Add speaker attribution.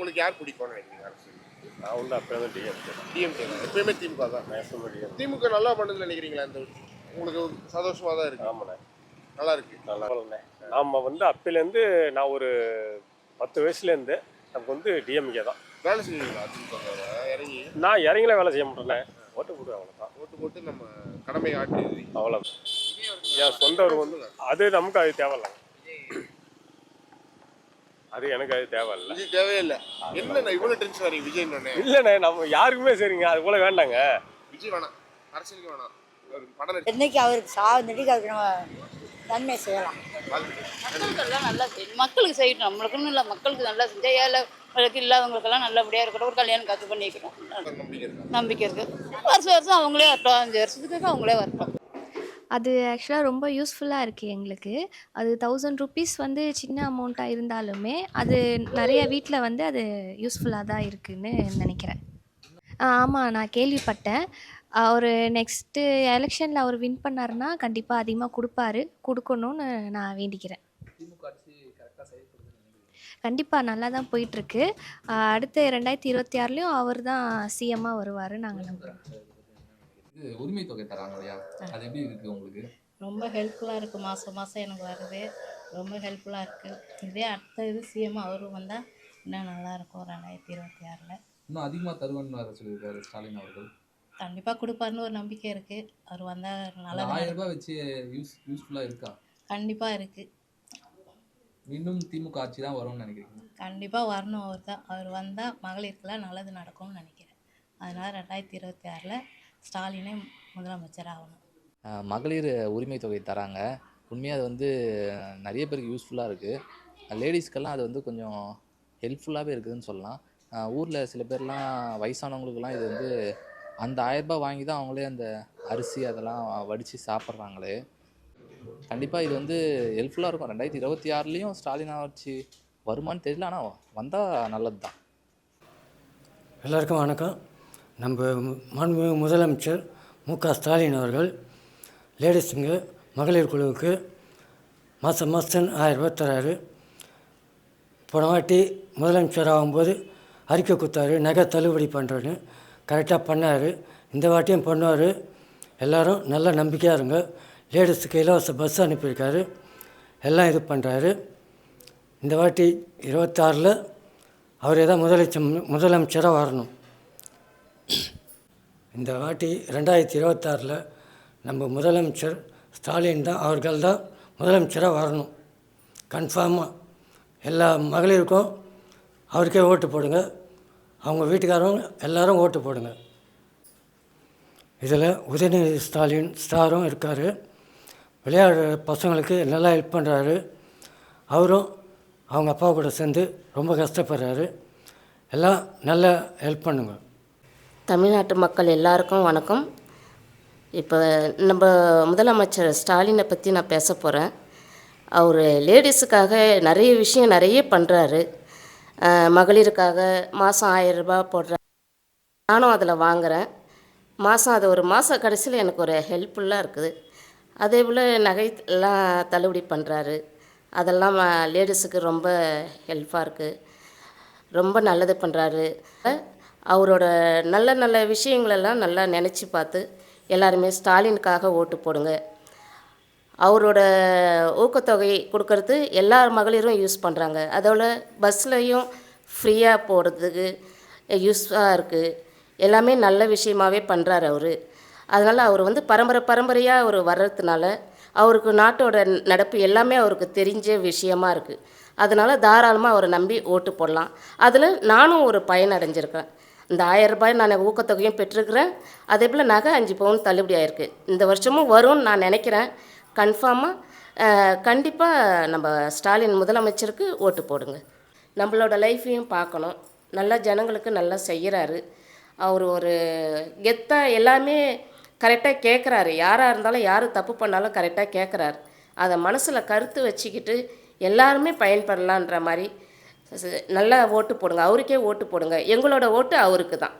Speaker 1: உங்களுக்கு யார் பிடிக்கும்னு நினைக்கிறீங்க
Speaker 2: நான் வந்து அப்போ டிஎம்கே
Speaker 1: டிஎம்கே எப்பயுமே திமுக தான்.
Speaker 2: டிஎம்
Speaker 1: திமுக நல்லா பண்ணுதுன்னு நினைக்கிறீங்களா இந்த உங்களுக்கு சந்தோஷமா தான் இருக்கு.
Speaker 2: ஆமாண்ணே.
Speaker 1: நல்லா இருக்கு.
Speaker 2: நல்லா நாம் வந்து அப்போலேருந்து நான் ஒரு பத்து வயசுலேருந்து நமக்கு வந்து டிஎம்கே தான்.
Speaker 1: வேலை செய்வீங்களா? இறங்கி?
Speaker 2: நான் இறங்கல வேலை செய்ய மாட்டேனே ஓட்டு போடு அவ்வளோதான்
Speaker 1: ஓட்டு போட்டு நம்ம கடமை ஆற்றி
Speaker 2: அவ்வளோ என் சொந்தவர் வந்து அது நமக்கு அது தேவையில்ல. அது எனக்கு அது தேவையில்ல.
Speaker 1: விஜய் தேவையே இல்லை என்ன இவ்வளவு டென்ஷன் வரீங்க விஜய்
Speaker 2: இல்லைண்ணே நம்ம யாருக்குமே சரிங்க அது போல வேண்டாங்க.
Speaker 1: விஜய் வேணாம். அரசியலுக்கு வேணாம்.
Speaker 3: என்னைக்கு அவருக்கு சாவந்தடிக்கு அவருக்கு நம்ம நன்மை செய்யலாம்.
Speaker 4: மக்களுக்கெல்லாம் நல்லா செய்யணும் மக்களுக்கு செய்யணும் நம்மளுக்குன்னு இல்லை மக்களுக்கு நல்லா செஞ்சால் ஏழைகளுக்கு இல்லாதவங்களுக்கெல்லாம் நல்லபடியாக இருக்கட்டும். ஒரு கல்யாணம் காத்து பண்ணி வைக்கணும்
Speaker 1: நம்பிக்கை இருக்கா.
Speaker 4: நம்பிக்கை இருக்குது வருஷம் வருஷம் அவங்களே வரட்டும். அஞ்சு வருஷத்துக்கு அவங்களே வரட்டும்.
Speaker 5: அது ஆக்சுவலாக ரொம்ப யூஸ்ஃபுல்லாக இருக்குது எங்களுக்கு. அது தௌசண்ட் ருபீஸ் வந்து சின்ன அமௌண்ட்டாக இருந்தாலுமே அது நிறைய வீட்டில் வந்து அது யூஸ்ஃபுல்லாக தான் இருக்குன்னு நினைக்கிறேன். ஆமாம் நான் கேள்விப்பட்டேன். அவர் நெக்ஸ்ட்டு எலெக்ஷனில் அவர் வின் பண்ணாருன்னா கண்டிப்பாக அதிகமாக கொடுப்பாரு. கொடுக்கணும்னு நான் வேண்டிக்கிறேன். கண்டிப்பாக நல்லா தான் போயிட்டுருக்கு அடுத்த ரெண்டாயிரத்தி இருபத்தி ஆறுலேயும் அவர் தான் சிஎம்மாக வருவார் நாங்கள் நம்புகிறோம்
Speaker 6: இது உரிமை தொகை தராங்க இல்லையா? அது எப்படி இருக்கு உங்களுக்கு?
Speaker 7: ரொம்ப ஹெல்ப்ஃபுல்லாக இருக்குது மாதம் மாதம் எனக்கு வருது. ரொம்ப ஹெல்ப்ஃபுல்லாக இருக்குது இதே அடுத்த இது சிஎம் அவரும் வந்தால் இன்னும் நல்லாயிருக்கும் ரெண்டாயிரத்தி இருபத்தி ஆறில்.
Speaker 6: இன்னும் அதிகமாக தருவேன்னு சொல்லியிருக்காரு ஸ்டாலின் அவர்கள்.
Speaker 7: கண்டிப்பாக கொடுப்பாருன்னு ஒரு நம்பிக்கை இருக்குது அவர் வந்தால் நல்லது
Speaker 6: ஆயிரம் ரூபாய் வச்சு யூஸ் யூஸ்ஃபுல்லாக இருக்கா?
Speaker 7: கண்டிப்பாக இருக்குது
Speaker 6: மீண்டும் திமுக ஆட்சி தான் வரும்னு நினைக்கிறீங்க?
Speaker 7: கண்டிப்பாக வரணும். அவர் தான். அவர் வந்தால் மகளிருக்கெல்லாம் நல்லது நடக்கும்னு நினைக்கிறேன். அதனால் ரெண்டாயிரத்தி இருபத்தி ஆறில் ஸ்டாலினே முதலமைச்சர் ஆகணும்
Speaker 8: மகளிர் உரிமை தொகை தராங்க. உண்மையாக அது வந்து நிறைய பேருக்கு யூஸ்ஃபுல்லாக இருக்குது லேடிஸ்க்கெல்லாம் அது வந்து கொஞ்சம் ஹெல்ப்ஃபுல்லாகவே இருக்குதுன்னு சொல்லலாம். ஊரில் சில பேர்லாம் வயசானவங்களுக்குலாம் இது வந்து அந்த ஆயரரூபா வாங்கி தான் அவங்களே அந்த அரிசி அதெல்லாம் வடித்து சாப்பிட்றாங்களே. கண்டிப்பாக இது வந்து ஹெல்ப்ஃபுல்லாக இருக்கும். ரெண்டாயிரத்தி இருபத்தி ஆறுலேயும் ஸ்டாலின் ஆட்சி வருமான்னு தெரியல. ஆனால் வந்தால் நல்லது தான்
Speaker 9: எல்லாருக்கும் வணக்கம். நம்ம மாண்புமிகு முதலமைச்சர் மு க ஸ்டாலின் அவர்கள் லேடிஸுங்க மகளிர் குழுவுக்கு மாதம் மாதம் ஆயிரரூபா தராரு. போன வாட்டி முதலமைச்சர் ஆகும்போது அறிக்கை கொடுத்தாரு நகை தள்ளுபடி பண்ணுறேன்னு கரெக்டாக பண்ணார். இந்த வாட்டியும் பண்ணுவார். எல்லாரும் நல்ல நம்பிக்கையாக இருங்க. லேடிஸுக்கு இலவச பஸ் அனுப்பியிருக்காரு. எல்லாம் இது பண்ணுறாரு இந்த வாட்டி இருபத்தாறில் அவரே தான் முதலமைச்சர் முதலமைச்சராக வரணும். இந்த வாட்டி ரெண்டாயிரத்தி இருபத்தாறில் நம்ம முதலமைச்சர் ஸ்டாலின் தான் அவர்கள் தான் முதலமைச்சராக வரணும். கன்ஃபார்மாக எல்லா மகளிருக்கும் அவருக்கே ஓட்டு போடுங்க. அவங்க வீட்டுக்காரவங்க எல்லாரும் ஓட்டு போடுங்க. இதில் உதயநிதி ஸ்டாலின் ஸ்டாரும் இருக்கார். விளையாடுற பசங்களுக்கு நல்லா ஹெல்ப் பண்ணுறாரு அவரும் அவங்க அப்பா கூட சேர்ந்து ரொம்ப கஷ்டப்படுறாரு. எல்லாம் நல்லா ஹெல்ப் பண்ணுங்கள்
Speaker 10: தமிழ்நாட்டு மக்கள் எல்லாருக்கும் வணக்கம். இப்போ நம்ம முதலமைச்சர் ஸ்டாலினை பற்றி நான் பேச போகிறேன் அவர் லேடிஸுக்காக நிறைய விஷயம் நிறைய பண்ணுறாரு மகளிருக்காக மாதம் ஆயிரம் ரூபாய் போடுறாரு நானும் அதில் வாங்குகிறேன் மாதம் அது ஒரு மாத கடைசியில் எனக்கு ஒரு ஹெல்ப்ஃபுல்லாக இருக்குது. அதே போல் நகை எல்லாம் தள்ளுபடி பண்ணுறாரு அதெல்லாம் லேடிஸுக்கு ரொம்ப ஹெல்ப்பாக இருக்குது ரொம்ப நல்லது பண்ணுறாரு அவரோட நல்ல நல்ல விஷயங்களெல்லாம் நல்லா நினச்சி பார்த்து எல்லாருமே ஸ்டாலினுக்காக ஓட்டு போடுங்க. அவரோட ஊக்கத்தொகை கொடுக்கறது எல்லா மகளிரும் யூஸ் பண்ணுறாங்க அதோட பஸ்லையும் ஃப்ரீயாக போகிறதுக்கு யூஸ்ஃபுல்லாக இருக்குது எல்லாமே நல்ல விஷயமாவே பண்ணுறாரு அவர். அதனால் அவர் வந்து பரம்பரை பரம்பரையாக அவர் வர்றதுனால அவருக்கு நாட்டோட நடப்பு எல்லாமே அவருக்கு தெரிஞ்ச விஷயமா இருக்குது அதனால் தாராளமாக அவரை நம்பி ஓட்டு போடலாம். அதில் நானும் ஒரு பயன் அடைஞ்சிருக்கிறேன் இந்த ஆயிரம் ரூபாய் நான் ஊக்கத்தொகையும் பெற்றிருக்கிறேன். அதே போல் நகை அஞ்சு பவுன் தள்ளுபடி ஆயிருக்கு. இந்த வருஷமும் வரும்னு நான் நினைக்கிறேன். கன்ஃபார்மாக கண்டிப்பாக நம்ம ஸ்டாலின் முதலமைச்சருக்கு ஓட்டு போடுங்க. நம்மளோட லைஃப்பையும் பார்க்கணும். நல்லா ஜனங்களுக்கு நல்லா செய்கிறாரு அவர் ஒரு கெத்தாக எல்லாமே கரெக்டாக கேட்குறாரு யாராக இருந்தாலும் யார் தப்பு பண்ணாலும் கரெக்டாக கேட்குறாரு அதை மனசில் கருத்து வச்சுக்கிட்டு எல்லாருமே பயன்படலான்ற மாதிரி நல்லா ஓட்டு போடுங்க. அவருக்கே ஓட்டு போடுங்க. எங்களோட ஓட்டு அவருக்கு தான்